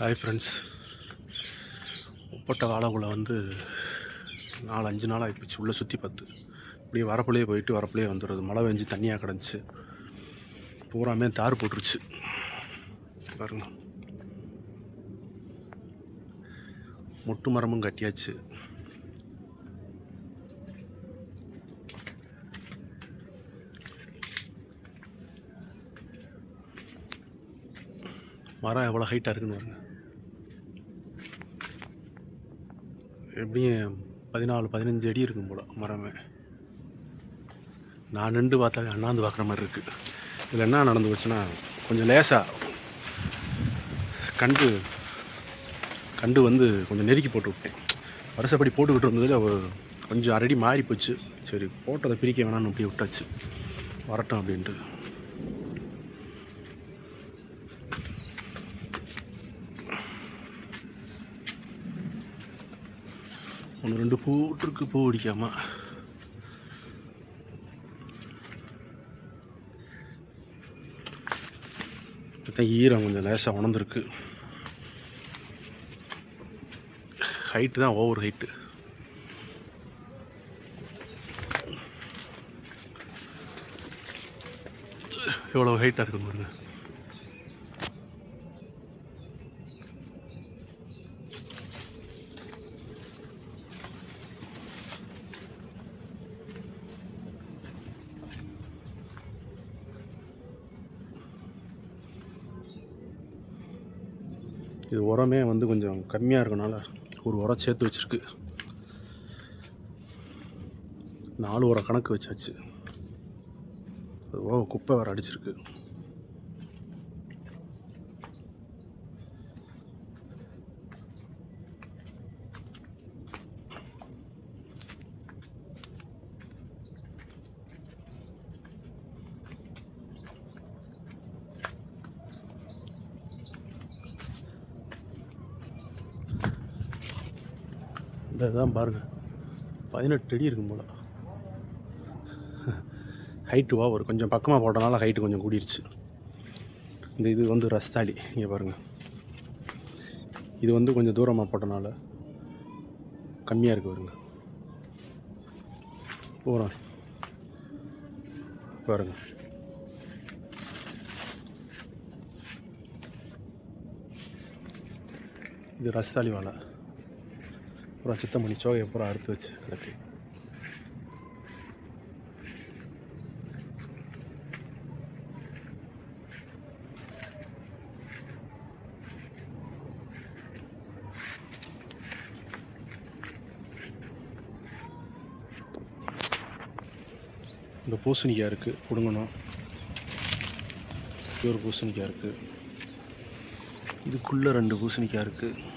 Hi friends ஒப்பட்ட வாழைக்குள்ளே வந்து நாலு அஞ்சு நாள் ஆகிப்போச்சு உள்ளே சுற்றி பார்த்து. இப்படியே வரப்புலேயே போயிட்டு வரப்புலேயே வந்துடுறது. மழை பெஞ்சு தண்ணியாக கிடந்துச்சு. பூராமே தார் போட்டுருச்சு. பாருங்க. மொட்டு மரமும் கட்டியாச்சு. மரம் எவ்வளோ ஹைட்டாக இருக்குன்னு பாருங்கள் எப்படியும் பதினாலு பதினஞ்சு அடி இருக்கும் போல் மரமே. நான் நின்று பார்த்தாலே அண்ணாந்து பார்க்குற மாதிரி இருக்குது இதில் என்ன நடந்து போச்சுன்னா கொஞ்சம் லேசாக கண்டு கண்டு வந்து கொஞ்சம் நெருக்கி போட்டு விட்டேன். வருஷப்படி போட்டுக்கிட்டு இருந்ததில் அவள் கொஞ்சம் அரடி மாறி போச்சு சரி போட்டதை பிரிக்க வேணாம்னு அப்படியே விட்டாச்சு. வரட்டும் அப்படின்ட்டு. ஒன்று ரெண்டு பூட்டிருக்கு பூ பிடிக்காமல் ஈரம் கொஞ்சம் லேசாக உணர்ந்துருக்கு. ஹைட்டு தான் ஓவர் ஹைட்டு எவ்வளோ ஹைட்டாக இருக்கு பாருங்கள் இது உரமே வந்து கொஞ்சம் கம்மியாக இருக்கனால ஒரு உரம் சேர்த்து வச்சிருக்கு. நாலு உரம் கணக்கு வச்சாச்சு. அது ஓ குப்பை வேறு அடிச்சிருக்கு. இந்த இதான் பாருங்கள் பதினெட்டு அடி இருக்கும் போல். ஹைட்டு ஒரு கொஞ்சம் பக்கமாக போட்டனால ஹைட்டு கொஞ்சம் கூடிருச்சு. இந்த இது வந்து ரஸ்தாளி இங்கே பாருங்கள் இது வந்து கொஞ்சம் தூரமாக போட்டனால கம்மியாக இருக்குது பாருங்க. போகிறோம் பாருங்க. இது ரஸ்தாளி வாழை. பூரா சுத்தம் பண்ணி சோகையை பூரா அறுத்து வச்சு. கிடக்கு இந்த பூசணிக்காய் இருக்குது பிடுங்கணும். இது ஒரு பூசணிக்காய் இருக்குது இதுக்குள்ளே ரெண்டு பூசணிக்காய் இருக்குது